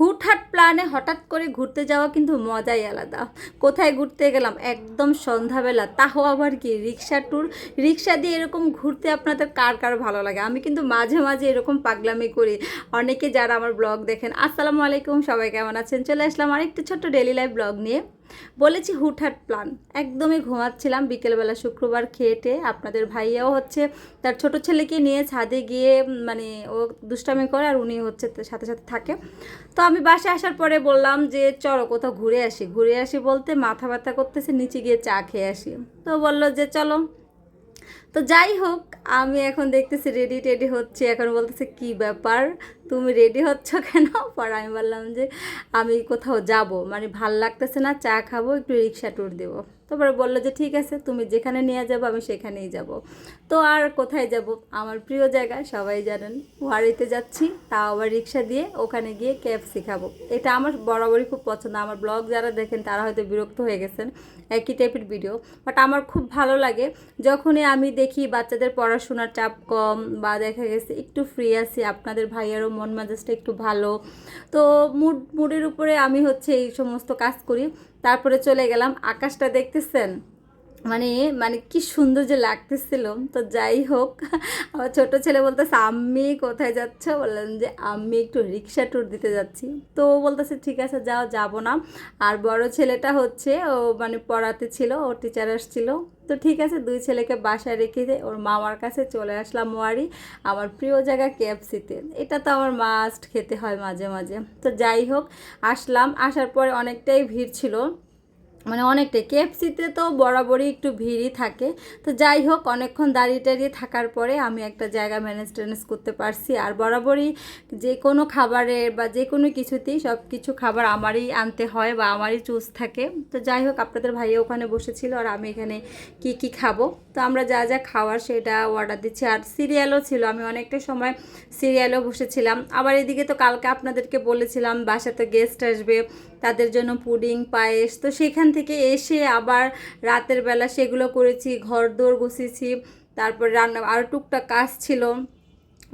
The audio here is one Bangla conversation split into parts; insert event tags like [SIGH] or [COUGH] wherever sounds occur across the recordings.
হুটহাট প্ল্যানে হঠাৎ করে ঘুরতে যাওয়া কিন্তু মজাই আলাদা। কোথায় ঘুরতে গেলাম? একদম সন্ধ্যাবেলা। তাও আবার কি? রিক্সা ট্যুর রিক্সা দিয়ে এরকম ঘুরতে আপনাদের কার কার ভালো লাগে? আমি কিন্তু মাঝে মাঝে এরকম পাগলামি করি। অনেকে যারা আমার ব্লগ দেখেন, আসসালামু আলাইকুম, সবাই কেমন আছেন? চলে আসলাম আরেকটি ছোট্ট ডেলি লাইফ ব্লগ নিয়ে। বলেছি হুটহাট প্ল্যান। একদমই ঘুমাচ্ছিলাম বিকেলবেলা শুক্রবার খেয়েটে আপনাদের ভাইয়াও হচ্ছে, তার ছোট ছেলেকে নিয়ে ছাদে গিয়ে মানে ও দুষ্টামি করে আর উনি হচ্ছে সাথে সাথে থাকে। তো আমি বাসায় আসার পরে বললাম যে, চলো কোথাও ঘুরে আসি। ঘুরে আসি বলতে মাথা ব্যথা করতেছে, নিচে গিয়ে চা খেয়ে আসি। তো বলল যে, চলো। তো যাই হোক, আমি এখন দেখতেছি রেডি টেডি হচ্ছে। এখন বলতেছে, কি ব্যাপার? তুমি রেডি হচ্ছ কেন? [LAUGHS] পর আমি বললাম যে, আমি কোথাও যাব। মানে ভালো লাগতেছে না, চা খাব, একটু রিক্সা ট্যুর দেবো। তারপরে বলল যে, ঠিক আছে, তুমি যেখানে নিয়ে যাব, আমি সেখানেই যাব। তো আর কোথায় যাব? আমার প্রিয় জায়গা, সবাই জানেন, ওয়ারিতে যাচ্ছি। তাও আবার রিক্সা দিয়ে ওখানে গিয়ে কেএফসি খাব। এটা আমার বরাবরই খুব পছন্দ। আমার ব্লগ যারা দেখেন, তারা হয়তো বিরক্ত হয়ে গেছেন। একই টাইপের ভিডিও বাট আমার খুব ভালো লাগে, যখনই আমি দেখি বাচ্চাদের পড়াশোনার চাপ কম বা দেখা গেছে একটু ফ্রি আছি, আপনাদের ভাইয়ারও মন মেজাজটা একটু ভালো। তো মুড মুডের উপরে আমি হচ্ছে এই সমস্ত কাজ করি। তারপরে চলে গেলাম, আকাশটা দেখতেছেন? মানে মানে কি সুন্দর যে লাগতেছিল। তো যাই হোক, আমার ছোট ছেলে বলতেছে, আম্মি, কোথায় যাচ্ছ? বললাম যে আমি একটু রিক্সা ট্যুর দিতে যাচ্ছি। তো ও বলতেছে, ঠিক আছে, যাও, যাব না। আর বড় ছেলেটা হচ্ছে, ও মানে পড়াতে ছিল ও টিচার আসছিল। তো ঠিক আছে, দুই ছেলেকে বাসায় রেখে দিয়ে ওর মামার কাছে চলে আসলাম ওয়ারি, আমার প্রিয় জায়গা কেএফসিতে এটা তো আমার মাস্ট খেতে হয় মাঝে মাঝে। তো যাই হোক, আসলাম। আসার পরে অনেকটাই ভিড় ছিল। মানে অনেকটাই। কেএফসিতে তো বরাবরই একটু ভিড়ই থাকে। তো যাই হোক, অনেকক্ষণ দাঁড়িয়ে টাড়িয়ে থাকার পরে আমি একটা জায়গা ম্যানেজ ট্যানেজ করতে পারছি। আর বরাবরই যে কোনো খাবারের বা যে কোনো কিছুতেই সব কিছু খাবার আমারই আনতে হয় বা আমারই চুজ থাকে। তো যাই হোক, আপনাদের ভাইয়া ওখানে বসেছিল আর আমি এখানে কি কি খাব। তো আমরা যা যা খাওয়ার সেটা অর্ডার দিচ্ছি। আর সিরিয়ালও ছিল, আমি অনেকটা সময় সিরিয়ালও বসেছিলাম। আবার এদিকে তো কালকে আপনাদেরকে বলেছিলাম বাসাতে গেস্ট আসবে। তাদের জন্য পুডিং, পায়েস। তো সেখান থেকে এসে আবার রাতের বেলা সেগুলো করেছি ঘর দোর গুছিয়েছি। তারপর রান্না আরও টুকটাক কাজ ছিল।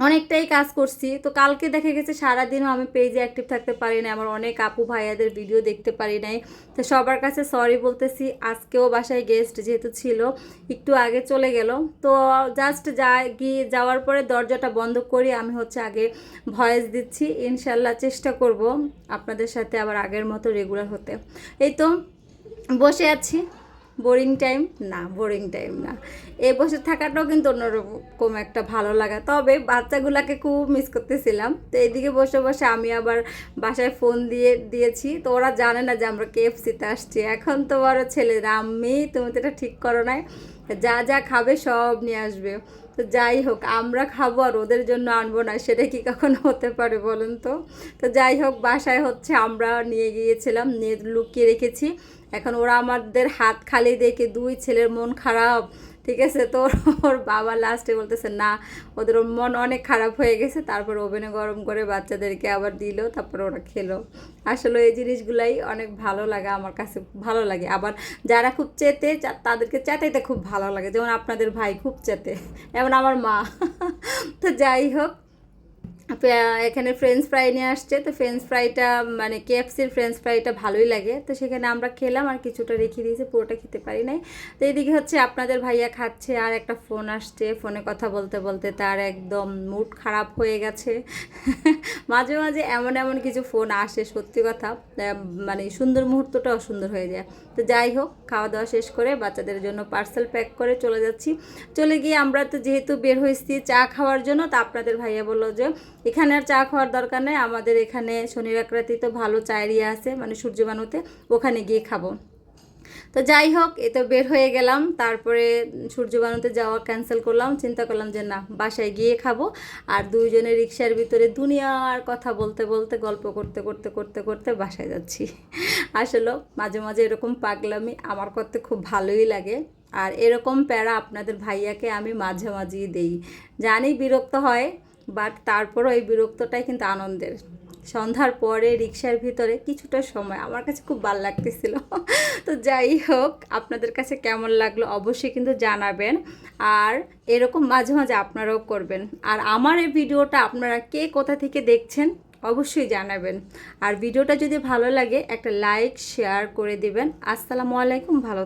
অনেকটাই কাজ করছি। তো কালকে দেখা গেছে সারাদিনও আমি পেজে অ্যাক্টিভ থাকতে পারি না আমার অনেক আপু ভাইয়াদের ভিডিও দেখতে পারি নাই। তো সবার কাছে সরি বলতেছি, আজকেও বাসায় গেস্ট যেহেতু ছিল, একটু আগে চলে গেল। তো জাস্ট যা গিয়ে যাওয়ার পরে দরজাটা বন্ধ করি, আমি হচ্ছে আগে ভয়েস দিচ্ছি, ইনশাল্লাহ চেষ্টা করব আপনাদের সাথে আবার আগের মতো রেগুলার হতে। এই তো, বসে আছি। Boring time? না, বোরিং টাইম না। এ বসে থাকাটাও কিন্তু অন্যরকম একটা ভালো লাগা। তবে বাচ্চাগুলাকে খুব মিস করতেছিলাম। তো এদিকে বসে বসে আমি আবার বাসায় ফোন দিয়ে, দিয়েছি। তো ওরা জানে না যে আমরা কেএফসিতে আসছি। এখন তো বড় ছেলেরা আম্মি তুমি তো এটা ঠিক করো নাই। যা যা খাবে সব নিয়ে আসবে। তো যাই হোক, আমরা খাব আর ওদের জন্য আনব না, সেটা কি কখনো হতে পারে বলুন তো? তো যাই হোক, বাসায় হচ্ছে আমরা নিয়ে গিয়েছিলাম, নিয়ে লুকিয়ে রেখেছি। এখন ওরা আমাদের হাত খালি দেখে দুই ছেলের মন খারাপ, ঠিক আছে? তো ওর- বাবা লাস্টে বলতেছে, না, ওদের মন অনেক খারাপ হয়ে গেছে। তারপর ওভেনে গরম করে বাচ্চাদেরকে আবার দিল, তারপর ওরা খেলো। আসলে এই জিনিসগুলাই অনেক ভালো লাগে আমার কাছে, ভালো লাগে। আবার যারা খুব চেতে তাদেরকে চেতাইতে খুব ভালো লাগে। যেমন আপনাদের ভাই খুব চেতে যেমন আমার মা। তো যাই হোক এখানে ফ্রেঞ্চ ফ্রাই নিয়ে আসছে, তো ফ্রেঞ্চ ফ্রাইটা মানে কেএফসির ফ্রেঞ্চ ফ্রাইটা ভালোই লাগে। তো সেখানে আমরা খেলাম আর কিছুটা রেখে দিয়েছি, পুরোটা খেতে পারি নাই। তো এদিকে হচ্ছে আপনাদের ভাইয়া খাচ্ছে আর একটা ফোন আসছে ফোনে কথা বলতে বলতে তার একদম মুড খারাপ হয়ে গেছে। [LAUGHS] মাঝে মাঝে এমন এমন কিছু ফোন আসে, সত্যি কথা মানে সুন্দর মুহূর্তটা অসুন্দর হয়ে যায়। তো যাই হোক, খাওয়া দাওয়া শেষ করে বাচ্চাদের জন্য পার্সেল প্যাক করে চলে যাচ্ছি। চলে গিয়ে আমরা তো যেহেতু বের হয়েছি চা খাওয়ার জন্য, তা আপনাদের ভাইয়া বলল যে এখানে আর চা খাওয়ার দরকার নেই। আমাদের এখানে শনি রাকরাতি তো ভালো চায়ের ইয়ে আছে মানে সূর্যবানুতে। ওখানে গিয়ে খাব। তো যাই হোক, এ তো বের হয়ে গেলাম। তারপরে সূর্যবানুতে যাওয়া ক্যান্সেল করলাম। চিন্তা করলাম যে না, বাসায় গিয়ে খাব। আর দুইজনে রিক্সার ভিতরে দুনিয়ার কথা বলতে বলতে, গল্প করতে করতে করতে করতে বাসায় যাচ্ছি। আসলে মাঝে মাঝে এরকম পাগলামি আমার করতে খুব ভালোই লাগে। আর এরকম প্যারা আপনাদের ভাইয়াকে আমি মাঝে মাঝেই দেই। জানি বিরক্ত হয় বাট তারপরও এই বিরক্তটাই কিন্তু আনন্দের। সন্ধ্যার পরে রিক্সার ভিতরে কিছুটা সময় আমার কাছে খুব ভালো লাগতেছিল। তো যাই হোক, আপনাদের কাছে কেমন লাগল অবশ্যই কিন্তু জানাবেন। আর এরকম মাঝে মাঝে আপনারাও করবেন। আর আমার এই ভিডিওটা আপনারা কে কোথা থেকে দেখছেন অবশ্যই জানাবেন। আর ভিডিওটা যদি ভালো লাগে একটা লাইক, শেয়ার করে দিবেন। আসসালামু আলাইকুম, ভালো থাকবেন।